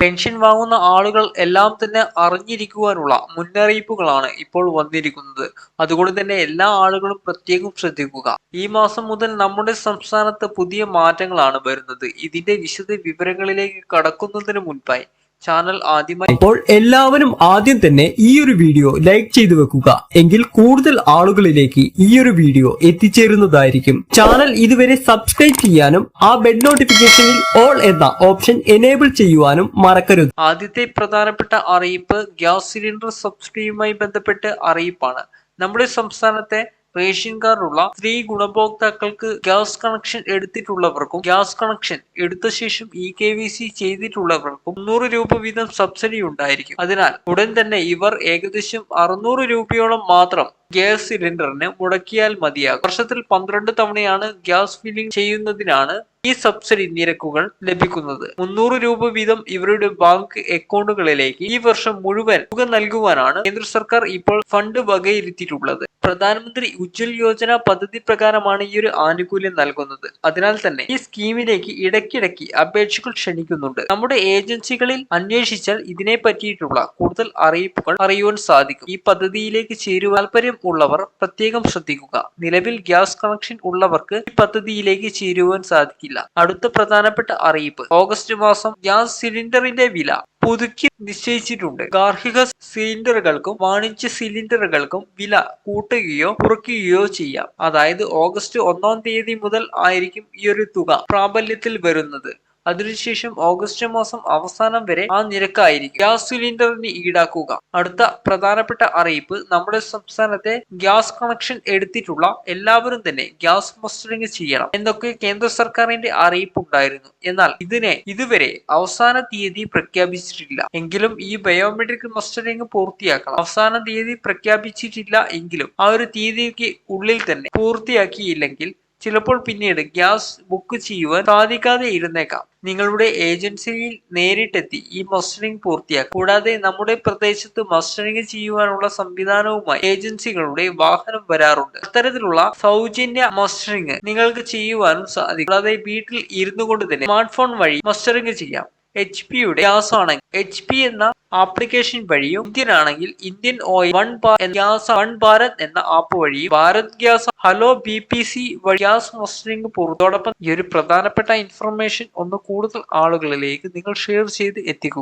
Pension വാങ്ങുന്ന ആളുകൾ എല്ലാം തന്നെ അറിഞ്ഞിരിക്കുവാനുള്ള മുന്നറിയിപ്പുകളാണ് ഇപ്പോൾ വന്നിരിക്കുന്നത്. അതുകൊണ്ട് തന്നെ എല്ലാ ആളുകളും പ്രത്യേകം ശ്രദ്ധിക്കുക. ഈ മാസം മുതൽ നമ്മുടെ സംസ്ഥാനത്ത് പുതിയ മാറ്റങ്ങളാണ് വരുന്നത്. ഇതിന്റെ വിശദ വിവരങ്ങളിലേക്ക് കടക്കുന്നതിന് മുൻപായി ചാനൽ ആദ്യമായി അപ്പോൾ എല്ലാവരും ആദ്യം തന്നെ ഈ ഒരു വീഡിയോ ലൈക്ക് ചെയ്തു വെക്കുക. എങ്കിൽ കൂടുതൽ ആളുകളിലേക്ക് ഈ ഒരു വീഡിയോ എത്തിച്ചേരുന്നതായിരിക്കും. ചാനൽ ഇതുവരെ സബ്സ്ക്രൈബ് ചെയ്യാനും ആ ബെഡ് നോട്ടിഫിക്കേഷനിൽ ഓൾ എന്ന ഓപ്ഷൻ എനേബിൾ ചെയ്യുവാനും മറക്കരുത്. ആദ്യത്തെ പ്രധാനപ്പെട്ട അറിയിപ്പ് ഗ്യാസ് സിലിണ്ടർ സബ്സിഡിയുമായി ബന്ധപ്പെട്ട് അറിയിപ്പാണ്. നമ്മുടെ സംസ്ഥാനത്തെ റേഷൻ കാർഡുള്ള സ്ത്രീ ഗുണഭോക്താക്കൾക്ക് ഗ്യാസ് കണക്ഷൻ എടുത്തിട്ടുള്ളവർക്കും ഗ്യാസ് കണക്ഷൻ എടുത്ത ശേഷം ഇ കെ വി സി ചെയ്തിട്ടുള്ളവർക്കും മുന്നൂറ് രൂപ വീതം സബ്സിഡി ഉണ്ടായിരിക്കും. അതിനാൽ ഉടൻ തന്നെ ഇവർ ഏകദേശം അറുന്നൂറ് രൂപയോളം മാത്രം ഗ്യാസ് സിലിണ്ടറിന് മുടക്കിയാൽ മതിയാകും. വർഷത്തിൽ പന്ത്രണ്ട് തവണയാണ് ഗ്യാസ് ഫില്ലിംഗ് ചെയ്യുന്നതിനാണ് ഈ സബ്സിഡി നിരക്കുകൾ ലഭിക്കുന്നത്. മുന്നൂറ് രൂപ വീതം ഇവരുടെ ബാങ്ക് അക്കൗണ്ടുകളിലേക്ക് ഈ വർഷം മുഴുവൻ തുക നൽകുവാനാണ് കേന്ദ്ര സർക്കാർ ഇപ്പോൾ ഫണ്ട് വകയിരുത്തിയിട്ടുള്ളത്. പ്രധാനമന്ത്രി ഉജ്ജ്വൽ യോജന പദ്ധതി പ്രകാരമാണ് ഈ ഒരു ആനുകൂല്യം നൽകുന്നത്. അതിനാൽ തന്നെ ഈ സ്കീമിലേക്ക് ഇടയ്ക്കിടയ്ക്ക് അപേക്ഷകൾ ക്ഷണിക്കുന്നുണ്ട്. നമ്മുടെ ഏജൻസികളിൽ അന്വേഷിച്ചാൽ ഇതിനെ പറ്റിയിട്ടുള്ള കൂടുതൽ അറിയിപ്പുകൾ അറിയുവാൻ സാധിക്കും. ഈ പദ്ധതിയിലേക്ക് ചേരുവാൻ താല്പര്യം ഉള്ളവർ പ്രത്യേകം ശ്രദ്ധിക്കുക. നിലവിൽ ഗ്യാസ് കണക്ഷൻ ഉള്ളവർക്ക് ഈ പദ്ധതിയിലേക്ക് ചേരുവാൻ സാധിക്കില്ല. അടുത്ത പ്രധാനപ്പെട്ട അറിയിപ്പ്. ഓഗസ്റ്റ് മാസം ഗ്യാസ് സിലിണ്ടറിന്റെ വില. പുതുക്കി നിശ്ചയിച്ചിട്ടുണ്ട്. ഗാർഹിക സിലിണ്ടറുകൾക്കും വാണിജ്യ സിലിണ്ടറുകൾക്കും വില കൂട്ടുകയോ കുറയ്ക്കുകയോ ചെയ്യാം. അതായത് ഓഗസ്റ്റ് ഒന്നാം തീയതി മുതൽ ആയിരിക്കും ഈ ഒരു തുക പ്രാബല്യത്തിൽ വരുന്നത്. അതിനുശേഷം ഓഗസ്റ്റ് മാസം അവസാനം വരെ ആ നിരക്കായിരിക്കും. ഗ്യാസ് സിലിണ്ടറിന് ഈടാക്കുക. അടുത്ത പ്രധാനപ്പെട്ട അറിയിപ്പ് നമ്മുടെ സംസ്ഥാനത്തെ ഗ്യാസ് കണക്ഷൻ എടുത്തിട്ടുള്ള എല്ലാവരും തന്നെ ഗ്യാസ് മസ്റ്ററിംഗ് ചെയ്യണം എന്നൊക്കെ കേന്ദ്ര സർക്കാരിന്റെ അറിയിപ്പ് ഉണ്ടായിരുന്നു എന്നാൽ ഇതിനെ ഇതുവരെ അവസാന തീയതി പ്രഖ്യാപിച്ചിട്ടില്ല. എങ്കിലും ഈ ബയോമെട്രിക് മസ്റ്ററിംഗ് പൂർത്തിയാക്കണം. അവസാന തീയതി പ്രഖ്യാപിച്ചിട്ടില്ല എങ്കിലും ആ ഒരു തീയതിക്ക് ഉള്ളിൽ തന്നെ പൂർത്തിയാക്കിയില്ലെങ്കിൽ ചിലപ്പോൾ പിന്നീട് ഗ്യാസ് ബുക്ക് ചെയ്യുവാൻ സാധിക്കാതെ ഇരുന്നേക്കാം. നിങ്ങളുടെ ഏജൻസിയിൽ നേരിട്ടെത്തി ഈ മസ്റ്ററിംഗ് പൂർത്തിയാക്കും. കൂടാതെ നമ്മുടെ പ്രദേശത്ത് മസ്റ്ററിംഗ് ചെയ്യുവാനുള്ള സംവിധാനവുമായി ഏജൻസികളുടെ വാഹനം വരാറുണ്ട്. അത്തരത്തിലുള്ള സൗജന്യ മസ്റ്ററിംഗ് നിങ്ങൾക്ക് ചെയ്യുവാനും സാധിക്കും. കൂടാതെ വീട്ടിൽ ഇരുന്നു കൊണ്ട് തന്നെ സ്മാർട്ട് ഫോൺ വഴി മസ്റ്ററിംഗ് ചെയ്യാം. എച്ച് പിയുടെ ഗ്യാസ് ആണെങ്കിൽ എച്ച് പി എന്ന ആപ്ലിക്കേഷൻ വഴിയും ഇന്ത്യൻ ആണെങ്കിൽ Indian Oil one gas one Bharat എന്ന ആപ്പ് വഴിയും Bharat gas hello B P C വഴി ഗ്യാസ് മസ്റ്ററിംഗ് പൂർത്തോടൊപ്പം ഈ ഒരു പ്രധാനപ്പെട്ട ഇൻഫർമേഷൻ ഒന്ന് കൂടുതൽ ആളുകളിലേക്ക് നിങ്ങൾ ഷെയർ ചെയ്ത് എത്തിക്കുക